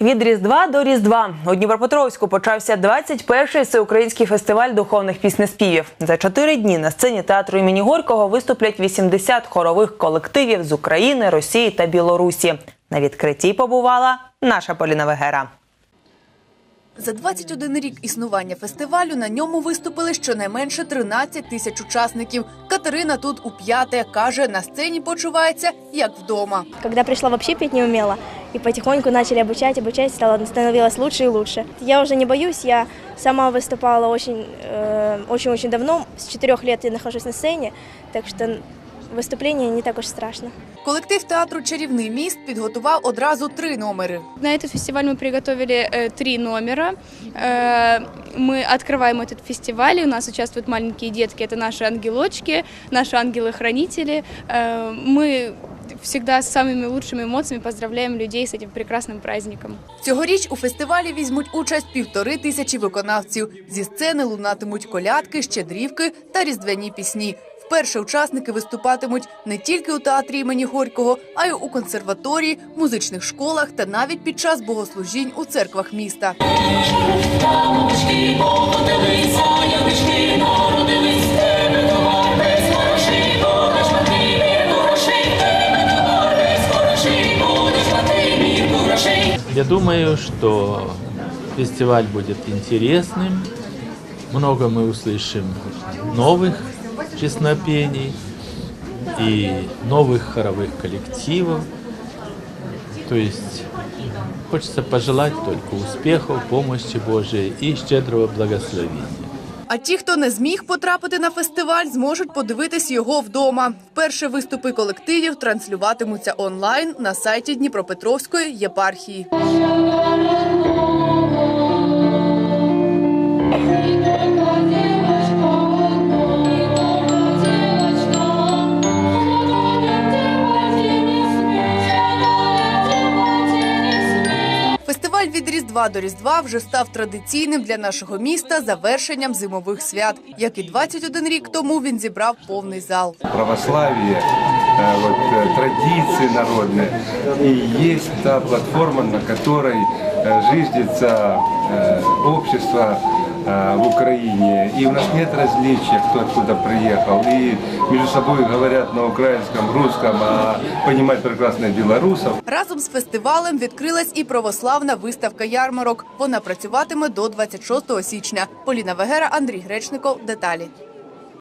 Від Різдва до Різдва у Дніпропетровську почався 21-й всеукраїнський фестиваль духовних піснеспівів. За чотири дні на сцені театру імені Горького виступлять 80 хорових колективів з України, Росії та Білорусі. На відкритті побувала наша Поліна Вегера. За 21 рік існування фестивалю на ньому виступили щонайменше 13 тисяч учасників. Катерина тут у п'яте каже, на сцені почувається як вдома. Когда пришла, вообще петь не умела. И потихоньку начали обучать, обучать, стало, становилось лучше и лучше. Я уже не боюсь, я сама выступала очень, э, очень-очень давно. С четырех лет я нахожусь на сцене, так что выступление не так уж страшно. Колектив театру Чарівний міст підготував одразу три номери. На этот фестиваль мы приготовили э, три номера. Э, мы открываем этот фестиваль, и у нас участвуют маленькие детки, это наши ангелочки, наши ангелы-хранители. Э, мы всегда с самыми лучшими эмоциями поздравляем людей с этим прекрасным праздником. Цьогоріч у фестивалі візьмуть участь півтори тисячі виконавців. Зі сцени лунатимуть колядки, щедрівки та різдвяні пісні. Вперше учасники виступатимуть не тільки у театрі імені Горького, а й у консерваторії, музичних школах та навіть під час богослужінь у церквах міста. Я думаю, что фестиваль будет интересным. Много мы услышим новых песнопений и новых хоровых коллективов. То есть хочется пожелать только успехов, помощи Божией и щедрого благословения. А ті, хто не зміг потрапити на фестиваль, зможуть подивитись його вдома. Вперше виступи колективів транслюватимуться онлайн на сайті Дніпропетровської єпархії. Фестиваль від Різдва до Різдва вже став традиційним для нашого міста завершенням зимових свят. Як і 21 рік тому він зібрав повний зал. православие, э, вот, э, традиции народные. И есть та платформа, на которой э, зиждется э, общество э, в Украине. И у нас нет различия, кто откуда приехал. И между собой говорят на украинском, русском, а понимать прекрасно білорусов. Разом з фестивалем відкрилась і православна виставка ярмарок. Вона працюватиме до 26 січня. Поліна Вегера, Андрій Гречников. Деталі.